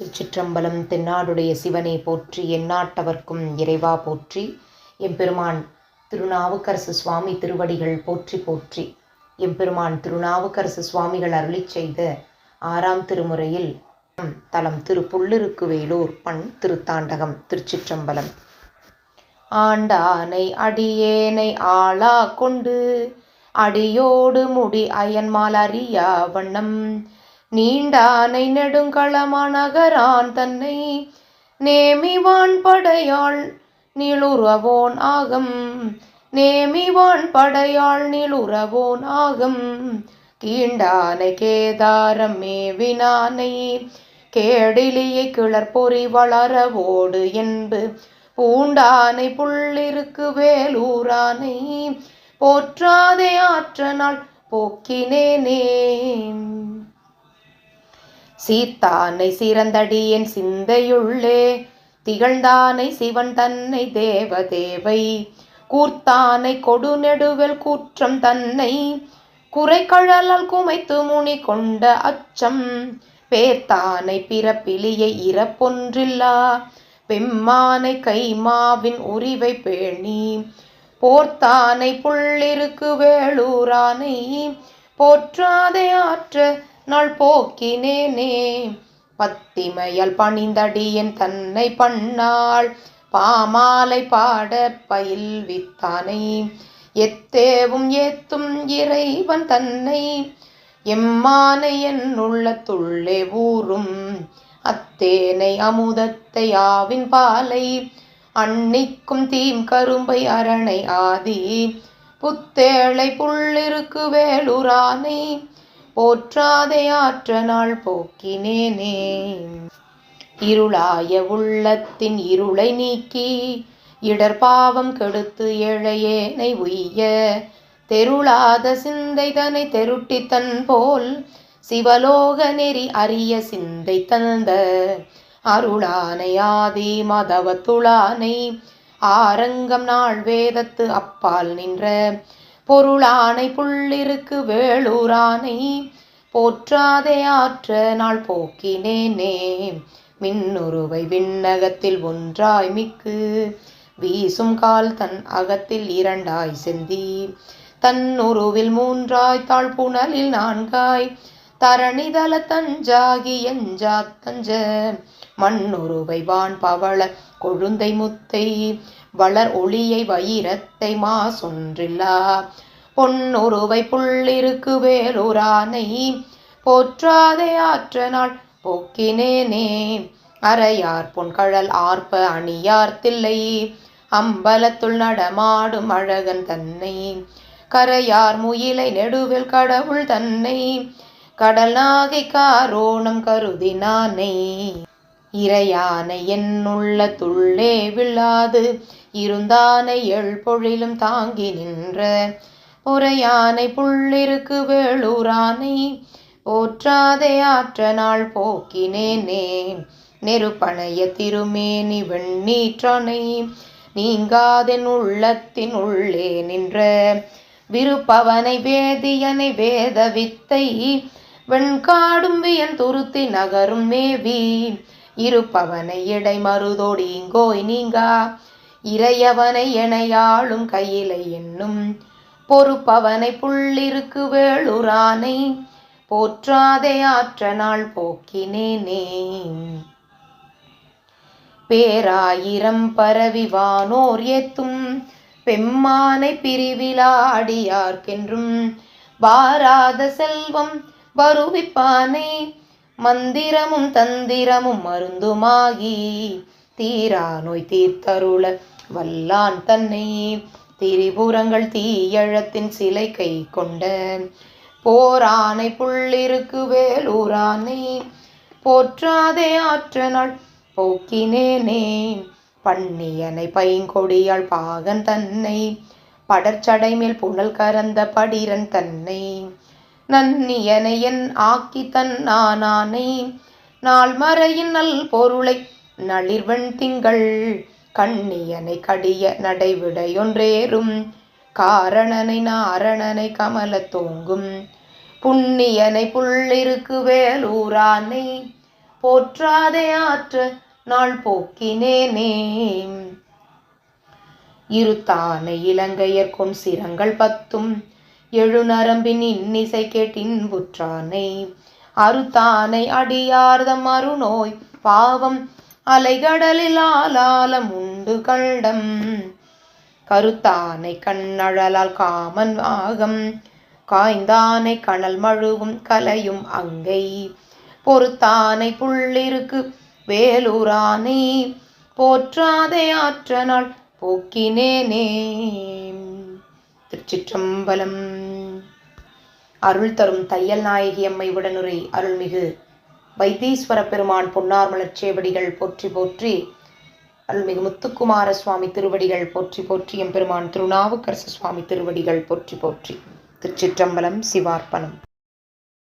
திருச்சிற்றம்பலம் தென்னாடுடைய சிவனை போற்றி எந்நாட்டவர்க்கும் இறைவா போற்றி. எம்பெருமான் திருநாவுக்கரசு சுவாமி திருவடிகள் போற்றி போற்றி. எம்பெருமான் திருநாவுக்கரசு சுவாமிகள் அருளிச் செய்த ஆறாம் திருமுறையில் தலம் திருப்புள்ளிருக்கு வேலூர் பண் திருத்தாண்டகம் திருச்சிற்றம்பலம். ஆண்டானை அடியேனை ஆளா கொண்டு அடியோடு முடி அயன்மால் அறியா வண்ணம் நீண்டானை நெடுங்களமாநகரான் தன்னை நேமிவான் படையாள் நீளுறவோன் ஆகம். நேமிவான் படையாள் நீளுறவோன் ஆகம். தீண்டானை கேதாரம் மேவினானை கேடிலேயே கிளர்பொறி வளரவோடு என்பு. பூண்டானை புள்ளிருக்கு வேலூரானை போற்றாதே ஆற்றனால் போக்கினேனே. சீத்தானை சிறந்தடியன் சிந்தையுள்ளே திகழ்ந்தானை சிவன் தன்னை தேவதேவை. கூர்த்தானை கொடுநெடுவல் கூற்றம் தன்னை குறைகழலால் குமைத்து முனி கொண்ட அச்சம். பேர்த்தானை பிறப்பிலியை இறப்பொன்றில்லா பெம்மானை கைமாவின் உரிவை பேணி. போர்த்தானை புள்ளிருக்கு வேளூரானை போற்றாதே ஆற்ற நாள் போக்கினேனே. பத்திமையால் பணிந்தடியன் தன்னை பண்ணாள். பாமாலை பாட பயில் வித்தானை எத்தேவும் ஏத்தும் இறைவன் தன்னை. எம்மானை என் உள்ளத்துள்ளே ஊறும். அத்தேனை அமுதத்தை ஆவின் பாலை. அன்னிக்கும் தீம் கரும்பை அரணை ஆதி. புத்தேளை புள்ளிருக்கு வேலுரானை. போற்றாதே ஆற்ற நாள் போக்கினேனே. இருளாய உள்ளத்தின் இருளை நீக்கி இடர்பாவம் கெடுத்து ஏழையேனை உய்ய. தெருளாத சிந்தை தனை தெருட்டி தன் போல் சிவலோக நெறி அரிய சிந்தை தந்த. அருளானை ஆதி மதவத்துளானை ஆரங்கம் நாள் வேதத்து அப்பால் நின்ற. பொருளானை புள்ளிருக்கு வேளூரானை போற்றாதே ஆற்ற நாள் போக்கினேனே. மின்னுருவை விண்ணகத்தில் ஒன்றாய் மிக்கு. வீசும் கால் தன் அகத்தில் இரண்டாய் செந்தி. தன் உருவில் மூன்றாய் தாழ் புனலில் நான்காய். தரணிதல தஞ்சாகி எஞ்சா தஞ்ச. மண்ணுருவை வான் பவள கொழுந்தை முத்தை வளர் ஒளியை வயிரத்தை மாசொன்றில்லா. பொன்னுருவை புள்ளிருக்கு வேலுரானை போற்றாதே ஆற்ற நாள் போக்கினேனே. அறையார் பொன்கழல் ஆர்ப்ப அணியார் தில்லை அம்பலத்துள் நடமாடும் அழகன் தன்னை. கரையார் முயிலை நெடுவில் கடவுள் தன்னை கடல் நாகை காரோணம் கருதினானை இறையானை என்னுள்ள துள்ளே விழாது. இருந்தானை எழுபொழிலும் தாங்கி நின்ற பொறையானை புள்ளிருக்கு வேளூரானை. போற்றாதே ஆற்ற நாள் போக்கினேனே. நெருப்பணைய திருமேனி வெண்ணீற்றனை. நீங்காதென் உள்ளத்தின் உள்ளே நின்ற விருப்பவனை வேதியனை வேத வித்தை. வெண்காடும் வியன் துருத்தி நகரும் மேவி. இருப்பவனை இடை மருதோடி இங்கோய் நீங்கா. இறையவனை எனையாளும் கையிலை என்னும் பொறுப்பவனை புள்ளிருக்கு வேளுரானை. போற்றாதே ஆற்ற நாள் போக்கினேனே. பேராயிரம் பரவி வானோர் ஏத்தும். பெம்மானை பிரிவிலாடியார்க்கென்றும் வாராத செல்வம் வருவிப்பானை. மந்திரமும் தந்திரமும் மருந்துமாகி தீரா நோய் தீர்த்தருள வல்லான் தன்னை திரிபுரங்கள் தீயழத்தின் சிலை கை கொண்ட போரானை புள்ளிருக்கு வேலூரானை போற்றாதே ஆற்ற போக்கினேனே பண்ணியனை பைங்கொடியாள் பாகன் தன்னை படற்சடை மேல் புனல் கரந்த படிரன் தன்னை நன்னியனையன் ஆக்கி தன் நானானை நாள் மறையின் நல் பொருளை நளிர்வெண் திங்கள் கண்ணியனை கடிய நடைவிடையொன்றேறும். காரணனை நாரணனை கமல தோங்கும். புண்ணியனை புள்ளிருக்கு வேலூரானை போற்றாதே ஆற்ற நாள் போக்கினேனே. இருத்தானை இலங்கையர் கொன் சிரங்கள் பத்தும். எழுநரம்பின் இன்னிசை கேட்டின் புற்றானை அறுத்தானை அடியார்தம் அருநோய் பாவம் அலைகடலில் ஆலாலம் உண்டு கண்டம். கருத்தானை கண்ணழலால் காமன் ஆகம் காய்ந்தானை கணல் மழுவும் கலையும் அங்கை. பொறுத்தானை புள்ளிருக்கு வேலூரானை. போற்றாதே ஆற்றனால் போக்கினேனே. திருச்சிற்றம்பலம். அருள் தரும் தையல் நாயகி அம்மை உடனுரை அருள்மிகு வைத்தீஸ்வர பெருமான் பொன்னார் மலர்ச்சேவடிகள் போற்றி போற்றி அருள்மிகு முத்துக்குமார சுவாமி திருவடிகள் போற்றி போற்றி எம்பெருமான் திருநாவுக்கரசு சுவாமி திருவடிகள் போற்றி போற்றி. திருச்சிற்றம்பலம் சிவார்ப்பணம்.